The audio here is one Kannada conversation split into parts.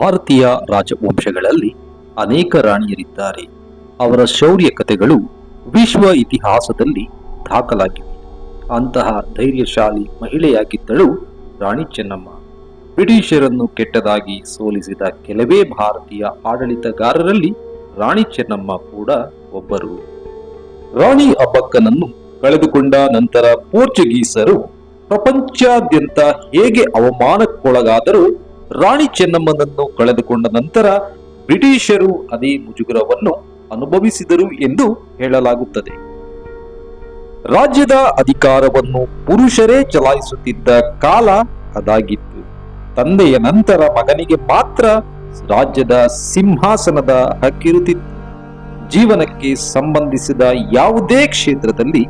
ಭಾರತೀಯ ರಾಜವಂಶಗಳಲ್ಲಿ ಅನೇಕ ರಾಣಿಯರಿದ್ದಾರೆ. ಅವರ ಶೌರ್ಯ ಕಥೆಗಳು ವಿಶ್ವ ಇತಿಹಾಸದಲ್ಲಿ ದಾಖಲಾಗಿವೆ. ಅಂತಹ ಧೈರ್ಯಶಾಲಿ ಮಹಿಳೆಯಾಗಿದ್ದಳು ರಾಣಿ ಚೆನ್ನಮ್ಮ. ಬ್ರಿಟಿಷರನ್ನು ಕೆಟ್ಟದಾಗಿ ಸೋಲಿಸಿದ ಕೆಲವೇ ಭಾರತೀಯ ಆಡಳಿತಗಾರರಲ್ಲಿ ರಾಣಿ ಚೆನ್ನಮ್ಮ ಕೂಡ ಒಬ್ಬರು. ರಾಣಿ ಅಬ್ಬಕ್ಕನನ್ನು ಕಳೆದುಕೊಂಡ ನಂತರ ಪೋರ್ಚುಗೀಸರು ಪ್ರಪಂಚಾದ್ಯಂತ ಹೇಗೆ ಅವಮಾನಕ್ಕೊಳಗಾದರೂ ರಾಣಿ ಚೆನ್ನಮ್ಮನನ್ನು ಕಳೆದುಕೊಂಡ ನಂತರ ಬ್ರಿಟಿಷರು ಅದೇ ಮುಜುಗರವನ್ನು ಅನುಭವಿಸಿದರು ಎಂದು ಹೇಳಲಾಗುತ್ತದೆ. ರಾಜ್ಯದ ಅಧಿಕಾರವನ್ನು ಪುರುಷರೇ ಚಲಾಯಿಸುತ್ತಿದ್ದ ಕಾಲ ಅದಾಗಿತ್ತು. ತಂದೆಯ ನಂತರ ಮಗನಿಗೆ ಮಾತ್ರ ರಾಜ್ಯದ ಸಿಂಹಾಸನದ ಹಕ್ಕಿರುತ್ತಿತ್ತು. ಜೀವನಕ್ಕೆ ಸಂಬಂಧಿಸಿದ ಯಾವುದೇ ಕ್ಷೇತ್ರದಲ್ಲಿ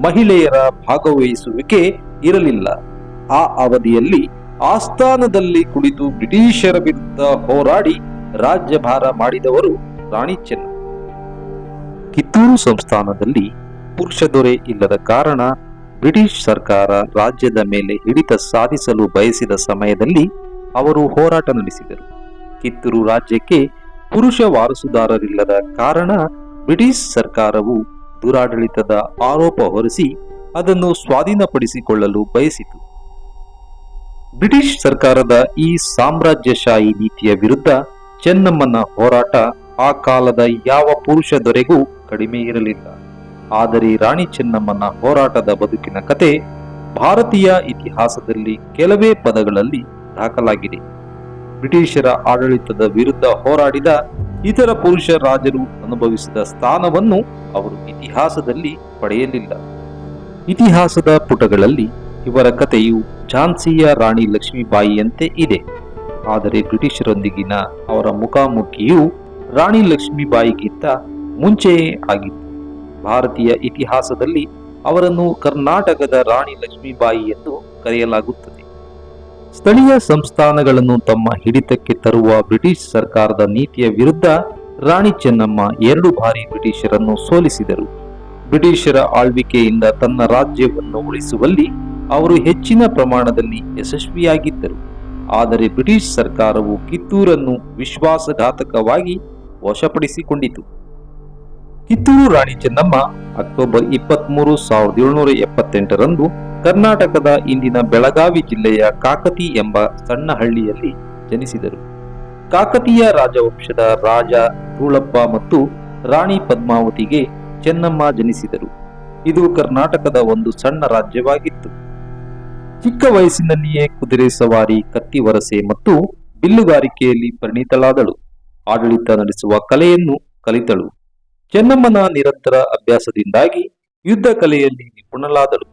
ಮಹಿಳೆಯರ ಭಾಗವಹಿಸುವಿಕೆ ಇರಲಿಲ್ಲ. ಆ ಅವಧಿಯಲ್ಲಿ ಆಸ್ಥಾನದಲ್ಲಿ ಕುಳಿತು ಬ್ರಿಟಿಷರ ವಿರುದ್ಧ ಹೋರಾಡಿ ರಾಜ್ಯಭಾರ ಮಾಡಿದವರು ರಾಣಿ ಚೆನ್ನ. ಕಿತ್ತೂರು ಸಂಸ್ಥಾನದಲ್ಲಿ ಪುರುಷ ದೊರೆ ಇಲ್ಲದ ಕಾರಣ ಬ್ರಿಟಿಷ್ ಸರ್ಕಾರ ರಾಜ್ಯದ ಮೇಲೆ ಹಿಡಿತ ಸಾಧಿಸಲು ಬಯಸಿದ ಸಮಯದಲ್ಲಿ ಅವರು ಹೋರಾಟ ನಡೆಸಿದರು. ಕಿತ್ತೂರು ರಾಜ್ಯಕ್ಕೆ ಪುರುಷ ವಾರಸುದಾರರಿಲ್ಲದ ಕಾರಣ ಬ್ರಿಟಿಷ್ ಸರ್ಕಾರವು ದುರಾಡಳಿತದ ಆರೋಪ ಹೊರಿಸಿ ಅದನ್ನು ಸ್ವಾಧೀನಪಡಿಸಿಕೊಳ್ಳಲು ಬಯಸಿತು. ಬ್ರಿಟಿಷ್ ಸರ್ಕಾರದ ಈ ಸಾಮ್ರಾಜ್ಯಶಾಹಿ ನೀತಿಯ ವಿರುದ್ಧ ಚೆನ್ನಮ್ಮನ ಹೋರಾಟ ಆ ಕಾಲದ ಯಾವ ಪುರುಷ ದೊರೆಗೂ ಕಡಿಮೆ ಇರಲಿಲ್ಲ. ಆದರೆ ರಾಣಿ ಚೆನ್ನಮ್ಮನ ಹೋರಾಟದ ಬದುಕಿನ ಕತೆ ಭಾರತೀಯ ಇತಿಹಾಸದಲ್ಲಿ ಕೆಲವೇ ಪದಗಳಲ್ಲಿ ದಾಖಲಾಗಿದೆ. ಬ್ರಿಟಿಷರ ಆಡಳಿತದ ವಿರುದ್ಧ ಹೋರಾಡಿದ ಇತರ ಪುರುಷ ರಾಜರು ಅನುಭವಿಸಿದ ಸ್ಥಾನವನ್ನು ಅವರು ಇತಿಹಾಸದಲ್ಲಿ ಪಡೆಯಲಿಲ್ಲ. ಇತಿಹಾಸದ ಪುಟಗಳಲ್ಲಿ ಇವರ ಕಥೆಯು ಝಾನ್ಸಿಯ ರಾಣಿ ಲಕ್ಷ್ಮೀಬಾಯಿಯಂತೆ ಇದೆ. ಆದರೆ ಬ್ರಿಟಿಷರೊಂದಿಗಿನ ಅವರ ಮುಖಾಮುಖಿಯು ರಾಣಿ ಲಕ್ಷ್ಮೀಬಾಯಿಗಿಂತ ಮುಂಚೆಯೇ ಆಗಿತ್ತು. ಭಾರತೀಯ ಇತಿಹಾಸದಲ್ಲಿ ಅವರನ್ನು ಕರ್ನಾಟಕದ ರಾಣಿ ಲಕ್ಷ್ಮೀಬಾಯಿ ಎಂದು ಕರೆಯಲಾಗುತ್ತದೆ. ಸ್ಥಳೀಯ ಸಂಸ್ಥಾನಗಳನ್ನು ತಮ್ಮ ಹಿಡಿತಕ್ಕೆ ತರುವ ಬ್ರಿಟಿಷ್ ಸರ್ಕಾರದ ನೀತಿಯ ವಿರುದ್ಧ ರಾಣಿ ಚೆನ್ನಮ್ಮ ಎರಡು ಬಾರಿ ಬ್ರಿಟಿಷರನ್ನು ಸೋಲಿಸಿದರು. ಬ್ರಿಟಿಷರ ಆಳ್ವಿಕೆಯಿಂದ ತನ್ನ ರಾಜ್ಯವನ್ನು ಉಳಿಸುವಲ್ಲಿ ಅವರು ಹೆಚ್ಚಿನ ಪ್ರಮಾಣದಲ್ಲಿ ಯಶಸ್ವಿಯಾಗಿದ್ದರು. ಆದರೆ ಬ್ರಿಟಿಷ್ ಸರ್ಕಾರವು ಕಿತ್ತೂರನ್ನು ವಿಶ್ವಾಸಘಾತಕವಾಗಿ ವಶಪಡಿಸಿಕೊಂಡಿತು. ಕಿತ್ತೂರು ರಾಣಿ ಚೆನ್ನಮ್ಮ ಅಕ್ಟೋಬರ್ ಇಪ್ಪತ್ಮೂರು ಸಾವಿರದ ಏಳುನೂರ ಎಪ್ಪತ್ತೆಂಟರಂದು ಕರ್ನಾಟಕದ ಇಂದಿನ ಬೆಳಗಾವಿ ಜಿಲ್ಲೆಯ ಕಾಕತಿ ಎಂಬ ಸಣ್ಣ ಹಳ್ಳಿಯಲ್ಲಿ ಜನಿಸಿದರು. ಕಾಕತೀಯ ರಾಜವಂಶದ ರಾಜ ಧೂಳಪ್ಪ ಮತ್ತು ರಾಣಿ ಪದ್ಮಾವತಿಗೆ ಚೆನ್ನಮ್ಮ ಜನಿಸಿದರು. ಇದು ಕರ್ನಾಟಕದ ಒಂದು ಸಣ್ಣ ರಾಜ್ಯವಾಗಿತ್ತು. ಚಿಕ್ಕ ವಯಸ್ಸಿನಲ್ಲಿಯೇ ಕುದುರೆ ಸವಾರಿ, ಕತ್ತಿ ವರಸೆ ಮತ್ತು ಬಿಲ್ಲುಗಾರಿಕೆಯಲ್ಲಿ ಪರಿಣಿತಳಾದಳು. ಆಡಳಿತ ನಡೆಸುವ ಕಲೆಯನ್ನು ಕಲಿತಳು. ಚೆನ್ನಮ್ಮನ ನಿರಂತರ ಅಭ್ಯಾಸದಿಂದಾಗಿ ಯುದ್ಧ ಕಲೆಯಲ್ಲಿ ನಿಪುಣಳಾದಳು.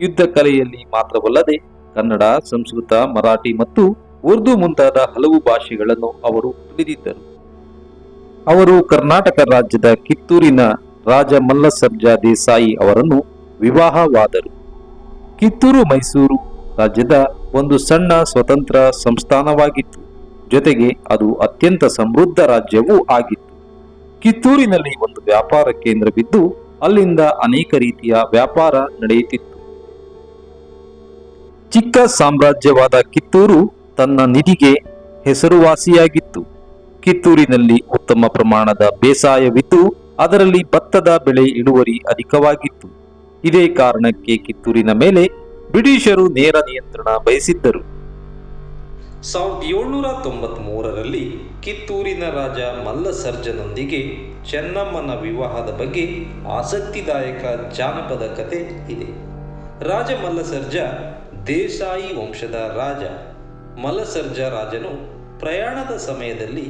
ಯುದ್ಧ ಕಲೆಯಲ್ಲಿ ಮಾತ್ರವಲ್ಲದೆ ಕನ್ನಡ, ಸಂಸ್ಕೃತ, ಮರಾಠಿ ಮತ್ತು ಉರ್ದು ಮುಂತಾದ ಹಲವು ಭಾಷೆಗಳನ್ನು ಅವರು ತಿಳಿದಿದ್ದರು. ಅವರು ಕರ್ನಾಟಕ ರಾಜ್ಯದ ಕಿತ್ತೂರಿನ ರಾಜ ಮಲ್ಲಸರ್ಜಾ ದೇಸಾಯಿ ಅವರನ್ನು ವಿವಾಹವಾದರು. ಕಿತ್ತೂರು ಮೈಸೂರು ರಾಜ್ಯದ ಒಂದು ಸಣ್ಣ ಸ್ವತಂತ್ರ ಸಂಸ್ಥಾನವಾಗಿತ್ತು. ಜೊತೆಗೆ ಅದು ಅತ್ಯಂತ ಸಮೃದ್ಧ ರಾಜ್ಯವೂ ಆಗಿತ್ತು. ಕಿತ್ತೂರಿನಲ್ಲಿ ಒಂದು ವ್ಯಾಪಾರ ಕೇಂದ್ರವಿದ್ದು, ಅಲ್ಲಿಂದ ಅನೇಕ ರೀತಿಯ ವ್ಯಾಪಾರ ನಡೆಯುತ್ತಿತ್ತು. ಚಿಕ್ಕ ಸಾಮ್ರಾಜ್ಯವಾದ ಕಿತ್ತೂರು ತನ್ನ ನಿಧಿಗೆ ಹೆಸರುವಾಸಿಯಾಗಿತ್ತು. ಕಿತ್ತೂರಿನಲ್ಲಿ ಉತ್ತಮ ಪ್ರಮಾಣದ ಬೇಸಾಯವಿದ್ದು, ಅದರಲ್ಲಿ ಭತ್ತದ ಬೆಳೆ ಇಳುವರಿ ಅಧಿಕವಾಗಿತ್ತು. ಇದೇ ಕಾರಣಕ್ಕೆ ಕಿತ್ತೂರಿನ ಮೇಲೆ ಬ್ರಿಟಿಷರು ನೇರ ನಿಯಂತ್ರಣ ಬಯಸಿದ್ದರು. ಸಾವಿರದ ಏಳ್ನೂರ ತೊಂಬತ್ಮೂರರಲ್ಲಿ ಕಿತ್ತೂರಿನ ರಾಜ ಮಲ್ಲಸರ್ಜನೊಂದಿಗೆ ಚೆನ್ನಮ್ಮನ ವಿವಾಹದ ಬಗ್ಗೆ ಆಸಕ್ತಿದಾಯಕ ಜಾನಪದ ಕತೆ ಇದೆ. ರಾಜ ಮಲ್ಲಸರ್ಜ ದೇಸಾಯಿ ವಂಶದ ರಾಜ. ಮಲ್ಲಸರ್ಜ ರಾಜನು ಪ್ರಯಾಣದ ಸಮಯದಲ್ಲಿ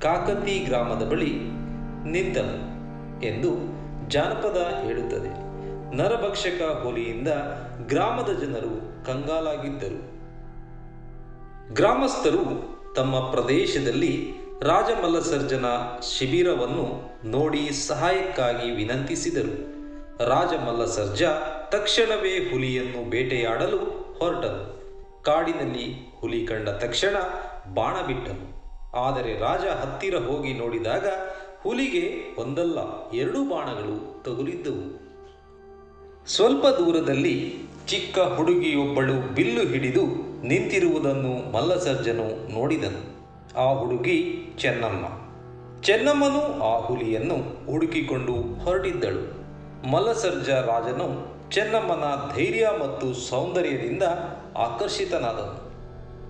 ಕಾಕತಿ ಗ್ರಾಮದ ಬಳಿ ನಿಂತನು ಎಂದು ಜಾನಪದ ಹೇಳುತ್ತದೆ. ನರಭಕ್ಷಕ ಹುಲಿಯಿಂದ ಗ್ರಾಮದ ಜನರು ಕಂಗಾಲಾಗಿದ್ದರು. ಗ್ರಾಮಸ್ಥರು ತಮ್ಮ ಪ್ರದೇಶದಲ್ಲಿ ರಾಜಮಲ್ಲಸರ್ಜನ ಶಿಬಿರವನ್ನು ನೋಡಿ ಸಹಾಯಕ್ಕಾಗಿ ವಿನಂತಿಸಿದರು. ರಾಜಮಲ್ಲಸರ್ಜ ತಕ್ಷಣವೇ ಹುಲಿಯನ್ನು ಬೇಟೆಯಾಡಲು ಹೊರಟನು. ಕಾಡಿನಲ್ಲಿ ಹುಲಿ ಕಂಡ ತಕ್ಷಣ ಬಾಣ ಬಿಟ್ಟನು ಆದರೆ ರಾಜ ಹತ್ತಿರ ಹೋಗಿ ನೋಡಿದಾಗ ಹುಲಿಗೆ ಒಂದಲ್ಲ, ಎರಡು ಬಾಣಗಳು ತಗುಲಿದ್ದವು. ಸ್ವಲ್ಪ ದೂರದಲ್ಲಿ ಚಿಕ್ಕ ಹುಡುಗಿಯೊಬ್ಬಳು ಬಿಲ್ಲು ಹಿಡಿದು ನಿಂತಿರುವುದನ್ನು ಮಲ್ಲಸರ್ಜನು ನೋಡಿದನು. ಆ ಹುಡುಗಿ ಚೆನ್ನಮ್ಮ. ಚೆನ್ನಮ್ಮನು ಆ ಹುಲಿಯನ್ನು ಹುಡುಕಿಕೊಂಡು ಹೊರಟಿದ್ದಳು. ಮಲ್ಲಸರ್ಜ ರಾಜನು ಚೆನ್ನಮ್ಮನ ಧೈರ್ಯ ಮತ್ತು ಸೌಂದರ್ಯದಿಂದ ಆಕರ್ಷಿತನಾದನು.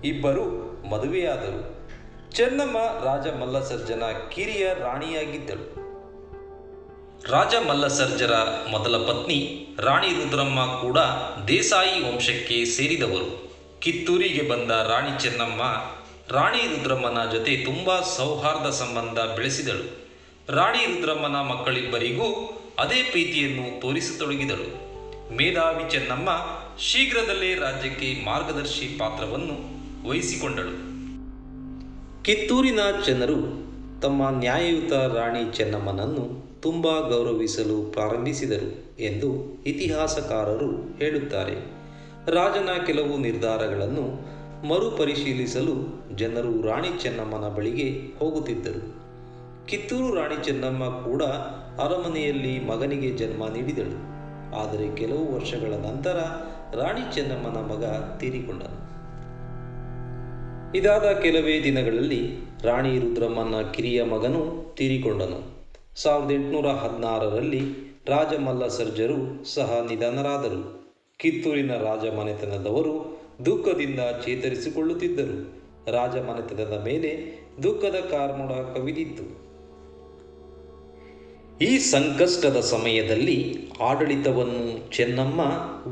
ಇಬ್ಬರು ಮದುವೆಯಾದರು. ಚೆನ್ನಮ್ಮ ರಾಜ ಮಲ್ಲಸರ್ಜನ ಕಿರಿಯ ರಾಣಿಯಾಗಿದ್ದಳು. ರಾಜ ಮಲ್ಲಸರ್ಜರ ಮೊದಲ ಪತ್ನಿ ರಾಣಿ ರುದ್ರಮ್ಮ ಕೂಡ ದೇಸಾಯಿ ವಂಶಕ್ಕೆ ಸೇರಿದವರು. ಕಿತ್ತೂರಿಗೆ ಬಂದ ರಾಣಿ ಚೆನ್ನಮ್ಮ ರಾಣಿ ರುದ್ರಮ್ಮನ ಜೊತೆ ತುಂಬ ಸೌಹಾರ್ದ ಸಂಬಂಧ ಬೆಳೆಸಿದಳು. ರಾಣಿ ರುದ್ರಮ್ಮನ ಮಕ್ಕಳಿಬ್ಬರಿಗೂ ಅದೇ ಪ್ರೀತಿಯನ್ನು ತೋರಿಸತೊಡಗಿದಳು. ಮೇಧಾವಿ ಚೆನ್ನಮ್ಮ ಶೀಘ್ರದಲ್ಲೇ ರಾಜ್ಯಕ್ಕೆ ಮಾರ್ಗದರ್ಶಿ ಪಾತ್ರವನ್ನು ವಹಿಸಿಕೊಂಡಳು. ಕಿತ್ತೂರಿನ ಜನರು ತಮ್ಮ ನ್ಯಾಯಯುತ ರಾಣಿ ಚೆನ್ನಮ್ಮನನ್ನು ತುಂಬ ಗೌರವಿಸಲು ಪ್ರಾರಂಭಿಸಿದರು. ಎಂದು ಇತಿಹಾಸಕಾರರು ಹೇಳುತ್ತಾರೆ. ರಾಜನ ಕೆಲವು ನಿರ್ಧಾರಗಳನ್ನು ಮರುಪರಿಶೀಲಿಸಲು ಜನರು ರಾಣಿ ಚೆನ್ನಮ್ಮನ ಬಳಿಗೆ ಹೋಗುತ್ತಿದ್ದರು. ಕಿತ್ತೂರು ರಾಣಿ ಚೆನ್ನಮ್ಮ ಕೂಡ ಅರಮನೆಯಲ್ಲಿ ಮಗನಿಗೆ ಜನ್ಮ ನೀಡಿದಳು. ಆದರೆ ಕೆಲವು ವರ್ಷಗಳ ನಂತರ ರಾಣಿ ಚೆನ್ನಮ್ಮನ ಮಗ ತೀರಿಕೊಂಡನು. ಇದಾದ ಕೆಲವೇ ದಿನಗಳಲ್ಲಿ ರಾಣಿ ರುದ್ರಮ್ಮನ ಕಿರಿಯ ಮಗನು ತೀರಿಕೊಂಡನು. ಸಾವಿರದ ಎಂಟುನೂರ ಹದಿನಾರರಲ್ಲಿ ರಾಜಮಲ್ಲ ಸರ್ಜರು ಸಹ ನಿಧನರಾದರು. ಕಿತ್ತೂರಿನ ರಾಜಮನೆತನದವರು ದುಃಖದಿಂದ ಚೇತರಿಸಿಕೊಳ್ಳುತ್ತಿದ್ದರು. ರಾಜಮನೆತನದ ಮೇಲೆ ದುಃಖದ ಕಾರ್ಮೋಡ ಕವಿದಿತ್ತು. ಈ ಸಂಕಷ್ಟದ ಸಮಯದಲ್ಲಿ ಆಡಳಿತವನ್ನು ಚೆನ್ನಮ್ಮ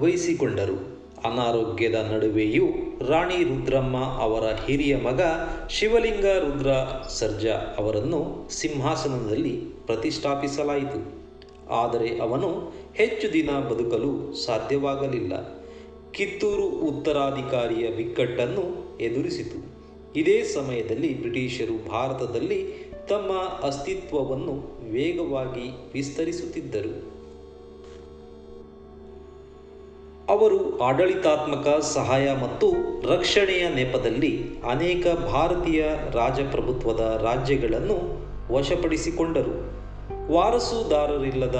ವಹಿಸಿಕೊಂಡರು. ಅನಾರೋಗ್ಯದ ನಡುವೆಯೂ ರಾಣಿ ರುದ್ರಮ್ಮ ಅವರ ಹಿರಿಯ ಮಗ ಶಿವಲಿಂಗ ರುದ್ರ ಸರ್ಜಾ ಅವರನ್ನು ಸಿಂಹಾಸನದಲ್ಲಿ ಪ್ರತಿಷ್ಠಾಪಿಸಲಾಯಿತು. ಆದರೆ ಅವನು ಹೆಚ್ಚು ದಿನ ಬದುಕಲು ಸಾಧ್ಯವಾಗಲಿಲ್ಲ. ಕಿತ್ತೂರು ಉತ್ತರಾಧಿಕಾರಿಯ ಬಿಕ್ಕಟ್ಟನ್ನು ಎದುರಿಸಿತು. ಇದೇ ಸಮಯದಲ್ಲಿ ಬ್ರಿಟಿಷರು ಭಾರತದಲ್ಲಿ ತಮ್ಮ ಅಸ್ತಿತ್ವವನ್ನು ವೇಗವಾಗಿ ವಿಸ್ತರಿಸುತ್ತಿದ್ದರು. ಅವರು ಆಡಳಿತಾತ್ಮಕ ಸಹಾಯ ಮತ್ತು ರಕ್ಷಣೆಯ ನೆಪದಲ್ಲಿ ಅನೇಕ ಭಾರತೀಯ ರಾಜಪ್ರಭುತ್ವದ ರಾಜ್ಯಗಳನ್ನು ವಶಪಡಿಸಿಕೊಂಡರು. ವಾರಸುದಾರರಿಲ್ಲದ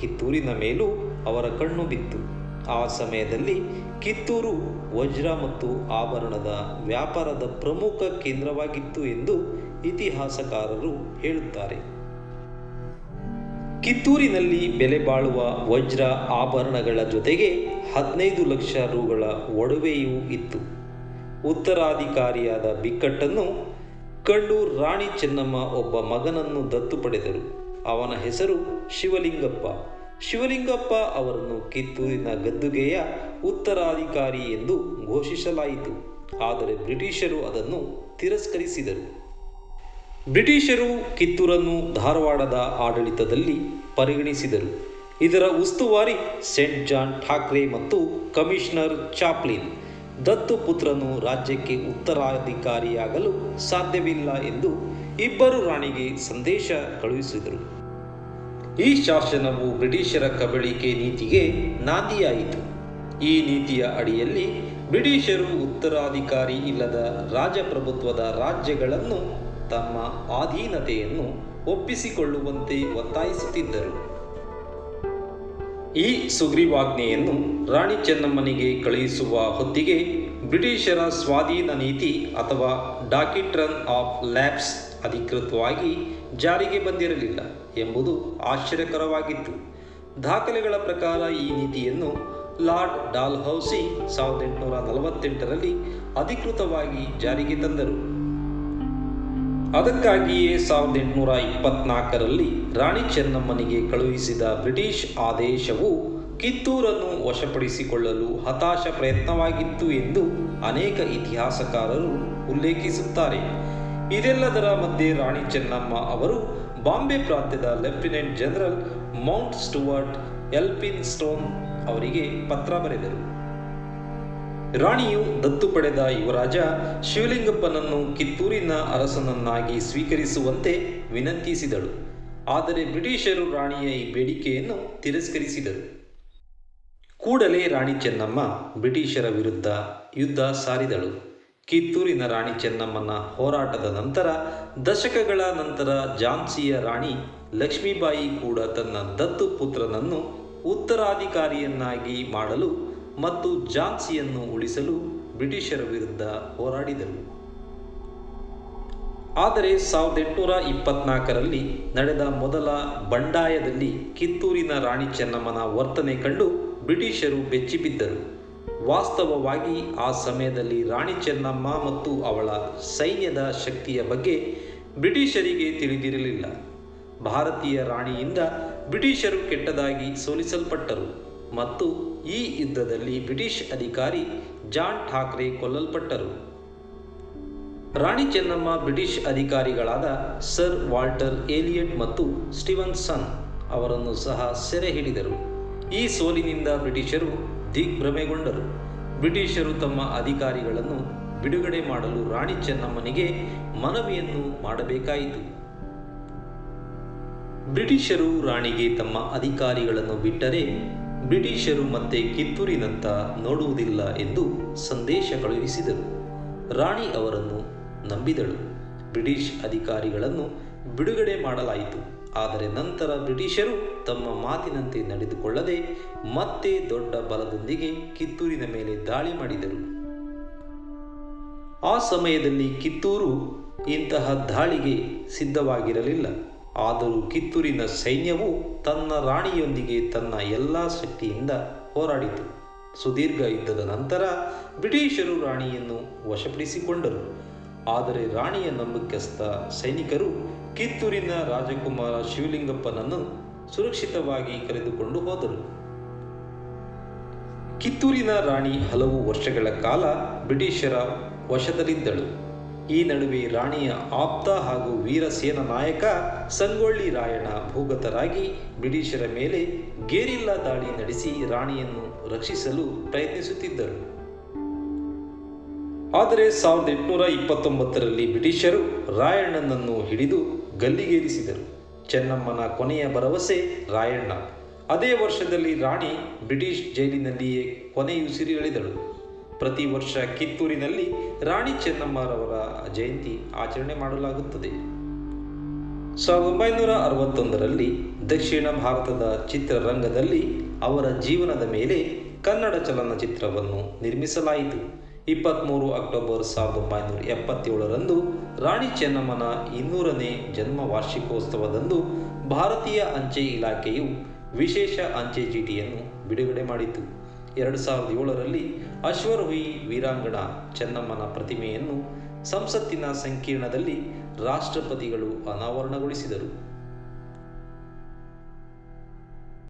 ಕಿತ್ತೂರಿನ ಮೇಲೂ ಅವರ ಕಣ್ಣು ಬಿತ್ತು. ಆ ಸಮಯದಲ್ಲಿ ಕಿತ್ತೂರು ವಜ್ರ ಮತ್ತು ಆಭರಣದ ವ್ಯಾಪಾರದ ಪ್ರಮುಖ ಕೇಂದ್ರವಾಗಿತ್ತು ಎಂದು ಇತಿಹಾಸಕಾರರು ಹೇಳುತ್ತಾರೆ. ಕಿತ್ತೂರಿನಲ್ಲಿ ಬೆಲೆ ಬಾಳುವ ವಜ್ರ ಆಭರಣಗಳ ಜೊತೆಗೆ ಹದಿನೈದು ಲಕ್ಷ ರುಗಳ ಒಡವೆಯೂ ಇತ್ತು. ಉತ್ತರಾಧಿಕಾರಿಯಾದ ಬಿಕ್ಕಟ್ಟನ್ನು ಕಂಡು ರಾಣಿ ಚೆನ್ನಮ್ಮ ಒಬ್ಬ ಮಗನನ್ನು ದತ್ತು ಪಡೆದರು. ಅವನ ಹೆಸರು ಶಿವಲಿಂಗಪ್ಪ. ಶಿವಲಿಂಗಪ್ಪ ಅವರನ್ನು ಕಿತ್ತೂರಿನ ಗದ್ದುಗೆಯ ಉತ್ತರಾಧಿಕಾರಿ ಎಂದು ಘೋಷಿಸಲಾಯಿತು. ಆದರೆ ಬ್ರಿಟಿಷರು ಅದನ್ನು ತಿರಸ್ಕರಿಸಿದರು. ಬ್ರಿಟಿಷರು ಕಿತ್ತೂರನ್ನು ಧಾರವಾಡದ ಆಡಳಿತದಲ್ಲಿ ಪರಿಗಣಿಸಿದರು. ಇದರ ಉಸ್ತುವಾರಿ ಸೆಂಟ್ ಜಾನ್ ಠಾಕ್ರೆ ಮತ್ತು ಕಮಿಷನರ್ ಚಾಪ್ಲಿನ್, ದತ್ತು ಪುತ್ರನು ರಾಜ್ಯಕ್ಕೆ ಉತ್ತರಾಧಿಕಾರಿಯಾಗಲು ಸಾಧ್ಯವಿಲ್ಲ ಎಂದು ಇಬ್ಬರು ರಾಣಿಗೆ ಸಂದೇಶ ಕಳುಹಿಸಿದರು. ಈ ಶಾಸನವು ಬ್ರಿಟಿಷರ ಕಬಳಿಕೆ ನೀತಿಗೆ ನಾಂದಿಯಾಯಿತು. ಈ ನೀತಿಯ ಅಡಿಯಲ್ಲಿ ಬ್ರಿಟಿಷರು ಉತ್ತರಾಧಿಕಾರಿ ಇಲ್ಲದ ರಾಜಪ್ರಭುತ್ವದ ರಾಜ್ಯಗಳನ್ನು ತಮ್ಮ ಅಧೀನತೆಯನ್ನು ಒಪ್ಪಿಸಿಕೊಳ್ಳುವಂತೆ ಒತ್ತಾಯಿಸುತ್ತಿದ್ದರು. ಈ ಸುಗ್ರೀವಾಜ್ಞೆಯನ್ನು ರಾಣಿ ಚೆನ್ನಮ್ಮನಿಗೆ ಕಳುಹಿಸುವ ಹೊತ್ತಿಗೆ ಬ್ರಿಟಿಷರ ಸ್ವಾಧೀನ ನೀತಿ ಅಥವಾ ಡಾಕಿಟ್ರನ್ ಆಫ್ ಲ್ಯಾಬ್ಸ್ ಅಧಿಕೃತವಾಗಿ ಜಾರಿಗೆ ಬಂದಿರಲಿಲ್ಲ ಎಂಬುದು ಆಶ್ಚರ್ಯಕರವಾಗಿತ್ತು. ದಾಖಲೆಗಳ ಪ್ರಕಾರ ಈ ನೀತಿಯನ್ನು ಲಾರ್ಡ್ ಡಾಲ್ಹೌಸಿ ಸಾವಿರದ ಎಂಟುನೂರ ನಲವತ್ತೆಂಟರಲ್ಲಿ ಅಧಿಕೃತವಾಗಿ ಜಾರಿಗೆ ತಂದರು. ಅದಕ್ಕಾಗಿಯೇ ಸಾವಿರದ ಎಂಟುನೂರ ಇಪ್ಪತ್ನಾಲ್ಕರಲ್ಲಿ ರಾಣಿ ಚೆನ್ನಮ್ಮನಿಗೆ ಕಳುಹಿಸಿದ ಬ್ರಿಟಿಷ್ ಆದೇಶವು ಕಿತ್ತೂರನ್ನು ವಶಪಡಿಸಿಕೊಳ್ಳಲು ಹತಾಶ ಪ್ರಯತ್ನವಾಗಿತ್ತು ಎಂದು ಅನೇಕ ಇತಿಹಾಸಕಾರರು ಉಲ್ಲೇಖಿಸುತ್ತಾರೆ. ಇದೆಲ್ಲದರ ಮಧ್ಯೆ ರಾಣಿ ಚೆನ್ನಮ್ಮ ಅವರು ಬಾಂಬೆ ಪ್ರಾಂತ್ಯದ lieutenant general Mount Stuart Elphinstone ಅವರಿಗೆ ಪತ್ರ ಬರೆದರು. ರಾಣಿಯು ದತ್ತು ಪಡೆದ ಯುವರಾಜ ಶಿವಲಿಂಗಪ್ಪನನ್ನು ಕಿತ್ತೂರಿನ ಅರಸನನ್ನಾಗಿ ಸ್ವೀಕರಿಸುವಂತೆ ವಿನಂತಿಸಿದಳು. ಆದರೆ ಬ್ರಿಟಿಷರು ರಾಣಿಯ ಈ ಬೇಡಿಕೆಯನ್ನು ತಿರಸ್ಕರಿಸಿದರು. ಕೂಡಲೇ ರಾಣಿ ಚೆನ್ನಮ್ಮ ಬ್ರಿಟಿಷರ ವಿರುದ್ಧ ಯುದ್ಧ ಸಾರಿದಳು. ಕಿತ್ತೂರಿನ ರಾಣಿ ಚೆನ್ನಮ್ಮನ ಹೋರಾಟದ ನಂತರ ದಶಕಗಳ ನಂತರ ಝಾನ್ಸಿಯ ರಾಣಿ ಲಕ್ಷ್ಮೀಬಾಯಿ ಕೂಡ ತನ್ನ ದತ್ತು ಪುತ್ರನನ್ನು ಉತ್ತರಾಧಿಕಾರಿಯನ್ನಾಗಿ ಮಾಡಲು ಮತ್ತು ಝಾನ್ಸಿಯನ್ನು ಉಳಿಸಲು ಬ್ರಿಟಿಷರ ವಿರುದ್ಧ ಹೋರಾಡಿದರು ಆದರೆ ಸಾವಿರದ ಎಂಟುನೂರ ಇಪ್ಪತ್ನಾಲ್ಕರಲ್ಲಿ ನಡೆದ ಮೊದಲ ಬಂಡಾಯದಲ್ಲಿ ಕಿತ್ತೂರಿನ ರಾಣಿ ಚೆನ್ನಮ್ಮನ ವರ್ತನೆ ಕಂಡು ಬ್ರಿಟಿಷರು ಬೆಚ್ಚಿಬಿದ್ದರು. ವಾಸ್ತವವಾಗಿ ಆ ಸಮಯದಲ್ಲಿ ರಾಣಿ ಚೆನ್ನಮ್ಮ ಮತ್ತು ಅವಳ ಸೈನ್ಯದ ಶಕ್ತಿಯ ಬಗ್ಗೆ ಬ್ರಿಟಿಷರಿಗೆ ತಿಳಿದಿರಲಿಲ್ಲ. ಭಾರತೀಯ ರಾಣಿಯಿಂದ ಬ್ರಿಟಿಷರು ಕೆಟ್ಟದಾಗಿ ಸೋಲಿಸಲ್ಪಟ್ಟರು ಮತ್ತು ಈ ಯುದ್ಧದಲ್ಲಿ ಬ್ರಿಟಿಷ್ ಅಧಿಕಾರಿ ಜಾನ್ ಠಾಕ್ರೆ ಕೊಲ್ಲಲ್ಪಟ್ಟರು. ರಾಣಿ ಚೆನ್ನಮ್ಮ ಬ್ರಿಟಿಷ್ ಅಧಿಕಾರಿಗಳಾದ ಸರ್ ವಾಲ್ಟರ್ ಏಲಿಯಟ್ ಮತ್ತು ಸ್ಟಿವನ್ಸನ್ ಅವರನ್ನು ಸಹ ಸೆರೆ ಹಿಡಿದರು ಈ ಸೋಲಿನಿಂದ ಬ್ರಿಟಿಷರು ದಿಗ್ಭ್ರಮೆಗೊಂಡರು. ಬ್ರಿಟಿಷರು ತಮ್ಮ ಅಧಿಕಾರಿಗಳನ್ನು ಬಿಡುಗಡೆ ಮಾಡಲು ರಾಣಿ ಚೆನ್ನಮ್ಮನಿಗೆ ಮನವಿಯನ್ನು ಮಾಡಬೇಕಾಯಿತು. ಬ್ರಿಟಿಷರು ರಾಣಿಗೆ ತಮ್ಮ ಅಧಿಕಾರಿಗಳನ್ನು ಬಿಟ್ಟರೆ ಬ್ರಿಟಿಷರು ಮತ್ತೆ ಕಿತ್ತೂರಿನತ್ತ ನೋಡುವುದಿಲ್ಲ ಎಂದು ಸಂದೇಶ ಕಳುಹಿಸಿದರು ರಾಣಿ ಅವರನ್ನು ನಂಬಿದಳು. ಬ್ರಿಟಿಷ್ ಅಧಿಕಾರಿಗಳನ್ನು ಬಿಡುಗಡೆ ಮಾಡಲಾಯಿತು. ಆದರೆ ನಂತರ ಬ್ರಿಟಿಷರು ತಮ್ಮ ಮಾತಿನಂತೆ ನಡೆದುಕೊಳ್ಳದೆ ಮತ್ತೆ ದೊಡ್ಡ ಬಲದೊಂದಿಗೆ ಕಿತ್ತೂರಿನ ಮೇಲೆ ದಾಳಿ ಮಾಡಿದರು. ಆ ಸಮಯದಲ್ಲಿ ಕಿತ್ತೂರು ಇಂತಹ ದಾಳಿಗೆ ಸಿದ್ಧವಾಗಿರಲಿಲ್ಲ. ಆದರೂ ಕಿತ್ತೂರಿನ ಸೈನ್ಯವು ತನ್ನ ರಾಣಿಯೊಂದಿಗೆ ತನ್ನ ಎಲ್ಲ ಶಕ್ತಿಯಿಂದ ಹೋರಾಡಿತು. ಸುದೀರ್ಘ ಯುದ್ಧದ ನಂತರ ಬ್ರಿಟಿಷರು ರಾಣಿಯನ್ನು ವಶಪಡಿಸಿಕೊಂಡರು. ಆದರೆ ರಾಣಿಯ ನಂಬಿಕಸ್ಥ ಸೈನಿಕರು ಕಿತ್ತೂರಿನ ರಾಜಕುಮಾರ ಶಿವಲಿಂಗಪ್ಪನನ್ನು ಸುರಕ್ಷಿತವಾಗಿ ಕರೆದುಕೊಂಡು ಹೋದರು. ಕಿತ್ತೂರಿನ ರಾಣಿ ಹಲವು ವರ್ಷಗಳ ಕಾಲ ಬ್ರಿಟಿಷರ ವಶದಲ್ಲಿದ್ದಳು. ಈ ನಡುವೆ ರಾಣಿಯ ಆಪ್ತ ಹಾಗೂ ವೀರಸೇನ ನಾಯಕ ಸಂಗೊಳ್ಳಿ ರಾಯಣ್ಣ ಭೂಗತರಾಗಿ ಬ್ರಿಟಿಷರ ಮೇಲೆ ಗೇರಿಲ್ಲಾ ದಾಳಿ ನಡೆಸಿ ರಾಣಿಯನ್ನು ರಕ್ಷಿಸಲು ಪ್ರಯತ್ನಿಸುತ್ತಿದ್ದರು. ಆದರೆ ಸಾವಿರದ ಎಂಟುನೂರ ಇಪ್ಪತ್ತೊಂಬತ್ತರಲ್ಲಿ ಬ್ರಿಟಿಷರು ರಾಯಣ್ಣನನ್ನು ಹಿಡಿದು ಗಲ್ಲಿಗೇರಿಸಿದರು. ಚೆನ್ನಮ್ಮನ ಕೊನೆಯ ಭರವಸೆ ರಾಯಣ್ಣ. ಅದೇ ವರ್ಷದಲ್ಲಿ ರಾಣಿ ಬ್ರಿಟಿಷ್ ಜೈಲಿನಲ್ಲಿಯೇ ಕೊನೆಯುಸಿರೆಳೆದಳು ಪ್ರತಿ ವರ್ಷ ಕಿತ್ತೂರಿನಲ್ಲಿ ರಾಣಿ ಚೆನ್ನಮ್ಮರವರ ಜಯಂತಿ ಆಚರಣೆ ಮಾಡಲಾಗುತ್ತದೆ. ಸಾವಿರದ ಒಂಬೈನೂರ ಅರವತ್ತೊಂದರಲ್ಲಿ ದಕ್ಷಿಣ ಭಾರತದ ಚಿತ್ರರಂಗದಲ್ಲಿ ಅವರ ಜೀವನದ ಮೇಲೆ ಕನ್ನಡ ಚಲನಚಿತ್ರವನ್ನು ನಿರ್ಮಿಸಲಾಯಿತು. ಇಪ್ಪತ್ತ್ಮೂರು ಅಕ್ಟೋಬರ್ ಸಾವಿರದ ಒಂಬೈನೂರ ಎಪ್ಪತ್ತೇಳರಂದು ರಾಣಿ ಚೆನ್ನಮ್ಮನ ಇನ್ನೂರನೇ ಜನ್ಮ ವಾರ್ಷಿಕೋತ್ಸವದಂದು ಭಾರತೀಯ ಅಂಚೆ ಇಲಾಖೆಯು ವಿಶೇಷ ಅಂಚೆ ಚೀಟಿಯನ್ನು ಬಿಡುಗಡೆ ಮಾಡಿತು. ಎರಡು ಸಾವಿರದ ಏಳರಲ್ಲಿ ಅಶ್ವರೋಹಿ ವೀರಾಂಗಣ ಚೆನ್ನಮ್ಮನ ಪ್ರತಿಮೆಯನ್ನು ಸಂಸತ್ತಿನ ಸಂಕೀರ್ಣದಲ್ಲಿ ರಾಷ್ಟ್ರಪತಿಗಳು ಅನಾವರಣಗೊಳಿಸಿದರು.